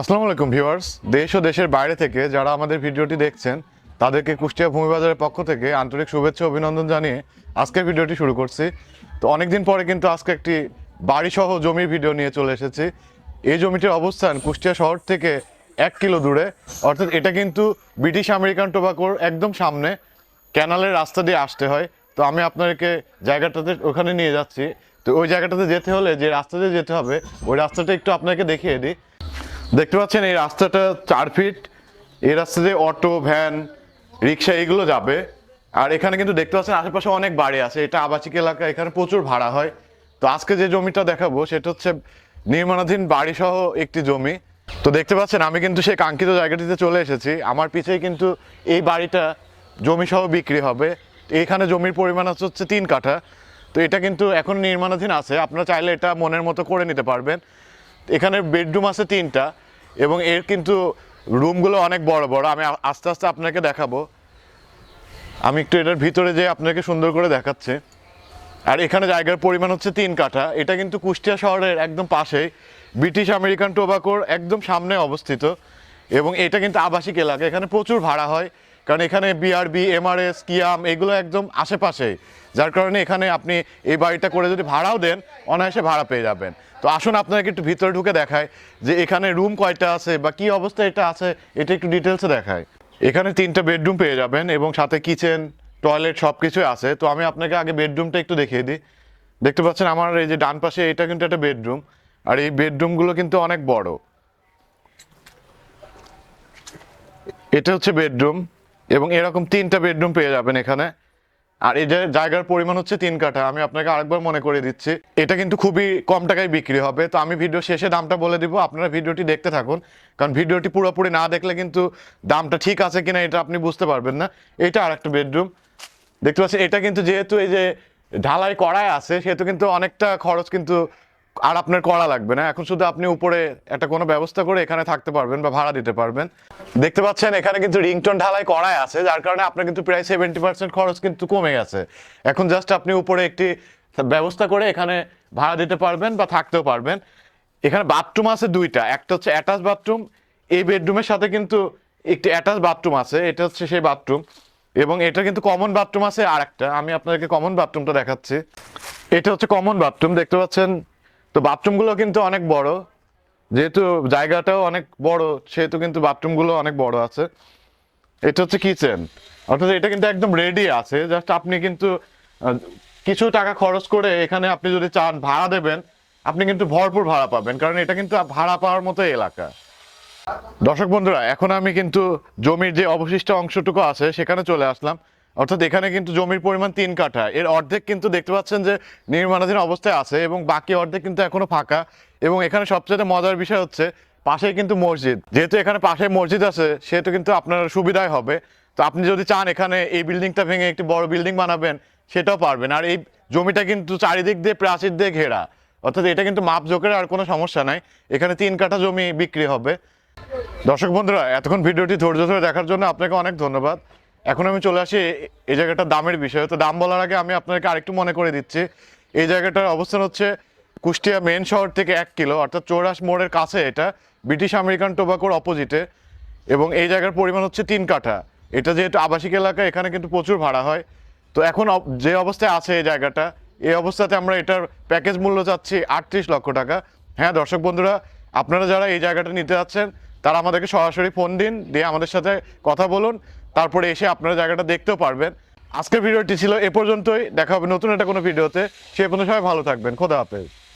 আসসালামু আলাইকুম ভিউয়ার্স। দেশ ও দেশের বাইরে থেকে যারা আমাদের ভিডিওটি দেখছেন, তাদেরকে কুষ্টিয়া ভূমিবাজারের পক্ষ থেকে আন্তরিক শুভেচ্ছা অভিনন্দন জানিয়ে আজকের ভিডিওটি শুরু করছি। তো অনেকদিন পরে কিন্তু আজকে একটি বাড়িসহ জমির ভিডিও নিয়ে চলে এসেছি। এই জমিটির অবস্থান কুষ্টিয়া শহর থেকে এক কিলো দূরে। অর্থাৎ এটা কিন্তু ব্রিটিশ আমেরিকান টোবাকোর একদম সামনে ক্যানালের রাস্তা দিয়ে আসতে হয়। তো আমি আপনাদেরকে জায়গাটাতে ওখানে নিয়ে যাচ্ছি। তো ওই জায়গাটাতে যেতে হলে যে রাস্তা দিয়ে যেতে হবে, ওই রাস্তাটা একটু আপনাকে দেখিয়ে দিই। দেখতে পাচ্ছেন, এই রাস্তাটা চার ফিট এই রাস্তা দিয়ে অটো ভ্যান রিক্সা, এগুলো যাবে। আর এখানে কিন্তু দেখতে পাচ্ছেন, আশেপাশে অনেক বাড়ি আছে। এটা আবাসিক এলাকা, এখানে প্রচুর ভাড়া হয়। তো আজকে যে জমিটা দেখাবো, সেটা হচ্ছে নির্মাণাধীন বাড়ি সহ একটি জমি। তো দেখতে পাচ্ছেন, আমি কিন্তু সেই কাঙ্ক্ষিত জায়গাটিতে চলে এসেছি। আমার পিছেই কিন্তু এই বাড়িটা জমি সহ বিক্রি হবে। এখানে জমির পরিমাণ আছে হচ্ছে তিন কাঠা। তো এটা কিন্তু এখন নির্মাণাধীন আছে। আপনারা চাইলে এটা মনের মতো করে নিতে পারবেন। এখানে বেডরুম আছে তিনটা, এবং এর কিন্তু রুমগুলো অনেক বড় বড়। আমি আস্তে আস্তে আপনাকে দেখাবো। আমি একটু এটার ভিতরে যে আপনাকে সুন্দর করে দেখাচ্ছে। আর এখানে জায়গার পরিমাণ হচ্ছে তিন কাঠা। এটা কিন্তু কুষ্টিয়া শহরের একদম পাশেই। ব্রিটিশ আমেরিকান টোবাকোর একদম সামনে অবস্থিত। এবং এটা কিন্তু আবাসিক এলাকা। এখানে প্রচুর ভাড়া হয়। কারণ এখানে বিআরবি এমআরএস কিয়াম এগুলো একদম আশেপাশে যার কারণে এখানে আপনি এই বাড়িটা করে যদি ভাড়াও দেন, অনায়াসে ভাড়া পেয়ে যাবেন। তো আসুন আপনাকে একটু ভিতরে ঢুকে দেখায় যে এখানে রুম কয়টা আছে বা কি অবস্থা এটা আছে, এটা একটু ডিটেলসে দেখায় এখানে তিনটা বেডরুম পেয়ে যাবেন এবং সাথে কিচেন টয়লেট সব কিছুই আছে। তো আমি আপনাকে আগে বেডরুমটা একটু দেখিয়ে দিই। দেখতে পাচ্ছেন আমার এই যে ডান পাশে এটা কিন্তু একটা বেডরুম আর এই বেডরুমগুলো কিন্তু অনেক বড়। এটা হচ্ছে বেডরুম এবং এরকম তিনটা বেডরুম পেয়ে যাবেন এখানে। আর এই জায়গার পরিমাণ হচ্ছে তিন কাঠা, আমি আপনাকে আরেকবার মনে করে দিচ্ছি, এটা কিন্তু খুবই কম টাকায় বিক্রি হবে। তো আমি ভিডিও শেষে দামটা বলে দিব, আপনারা ভিডিওটি দেখতে থাকুন, কারণ ভিডিওটি পুরোপুরি না দেখলে কিন্তু দামটা ঠিক আছে কিনা এটা আপনি বুঝতে পারবেন না। এটা আর একটা বেডরুম দেখতে পাচ্ছি এটা কিন্তু যেহেতু এই যে ঢালাই করাই আছে, সেহেতু কিন্তু অনেকটা খরচ কিন্তু আর আপনার করা লাগবে না। এখন শুধু আপনি উপরে একটা কোনো ব্যবস্থা করে এখানে থাকতে পারবেন বা ভাড়া দিতে পারবেন। দেখতে পাচ্ছেন, এখানে কিন্তু রিংটোন ঢালাই করাই আছে, যার কারণে আপনার কিন্তু প্রায় সেভেন্টি পার্সেন্ট খরচ কিন্তু কমে গেছে। এখন জাস্ট আপনি উপরে একটি ব্যবস্থা করে এখানে ভাড়া দিতে পারবেন বা থাকতেও পারবেন। এখানে বাথরুম আছে দুইটা, একটা হচ্ছে অ্যাটাচ বাথরুম এই বেডরুমের সাথে কিন্তু একটি অ্যাটাচ বাথরুম আছে, এটা হচ্ছে সেই বাথরুম এবং এটা কিন্তু কমন বাথরুম আছে আর একটা আমি আপনাদেরকে কমন বাথরুমটা দেখাচ্ছি। এটা হচ্ছে কমন বাথরুম দেখতে পাচ্ছেন? তো বাথরুমগুলো কিন্তু অনেক বড়। যেহেতু জায়গাটাও অনেক বড়, সেহেতু কিন্তু বাথরুমগুলো অনেক বড় আছে। এটা হচ্ছে কিচেন। অর্থাৎ এটা কিন্তু একদম রেডি আছে। জাস্ট আপনি কিন্তু কিছু টাকা খরচ করে এখানে আপনি যদি চান ভাড়া দেবেন, আপনি কিন্তু ভরপুর ভাড়া পাবেন। কারণ এটা কিন্তু ভাড়া পাওয়ার মতো এলাকা। দর্শক বন্ধুরা, এখন আমি কিন্তু জমির যে অবশিষ্ট অংশটুকু আছে, সেখানে চলে আসলাম। অর্থাৎ এখানে কিন্তু জমির পরিমাণ তিন কাঠা। এর অর্ধেক কিন্তু দেখতে পাচ্ছেন যে নির্মাণাধীন অবস্থায় আছে এবং বাকি অর্ধেক কিন্তু এখনও ফাঁকা। এবং এখানে সবচেয়ে মজার বিষয় হচ্ছে, পাশেই কিন্তু মসজিদ। যেহেতু এখানে পাশে মসজিদ আছে, সেহেতু কিন্তু আপনার সুবিধাই হবে। তো আপনি যদি চান এখানে এই বিল্ডিংটা ভেঙে একটি বড় বিল্ডিং বানাবেন, সেটাও পারবেন। আর এই জমিটা কিন্তু চারিদিক দিয়ে প্রাচীর দিয়ে ঘেরা। অর্থাৎ এটা কিন্তু মাপ জোকের আর কোনো সমস্যা নাই। এখানে তিন কাঠা জমি বিক্রি হবে। দর্শক বন্ধুরা, এতক্ষণ ভিডিওটি ধৈর্য ধরে দেখার জন্য আপনাকে অনেক ধন্যবাদ। এখন আমি চলে আসি এই জায়গাটার দামের বিষয়ে। তো দাম বলার আগে আমি আপনাকে আরেকটু মনে করে দিচ্ছি। এই জায়গাটার অবস্থান হচ্ছে কুষ্টিয়া মেন শহর থেকে এক কিলো, অর্থাৎ চৌরাস মোড়ের কাছে এটা, ব্রিটিশ আমেরিকান টোবাকোর অপোজিটে। এবং এই জায়গার পরিমাণ হচ্ছে তিন কাঠা। এটা যেহেতু আবাসিক এলাকা, এখানে কিন্তু প্রচুর ভাড়া হয়। তো এখন যে অবস্থায় আছে এই জায়গাটা, এই অবস্থাতে আমরা এটার প্যাকেজ মূল্য চাচ্ছি আটত্রিশ লক্ষ টাকা। হ্যাঁ দর্শক বন্ধুরা, আপনারা যারা এই জায়গাটা নিতে যাচ্ছেন, তারা আমাদেরকে সরাসরি ফোন দিন, দিয়ে আমাদের সাথে কথা বলুন। তারপরে এসে আপনারা জায়গাটা দেখতেও পারবেন। আজকের ভিডিওটি ছিল এ পর্যন্তই। দেখা হবে নতুন একটা কোনো ভিডিওতে। সে পর্যন্ত সবাই ভালো থাকবেন। খোদা হাফেজ।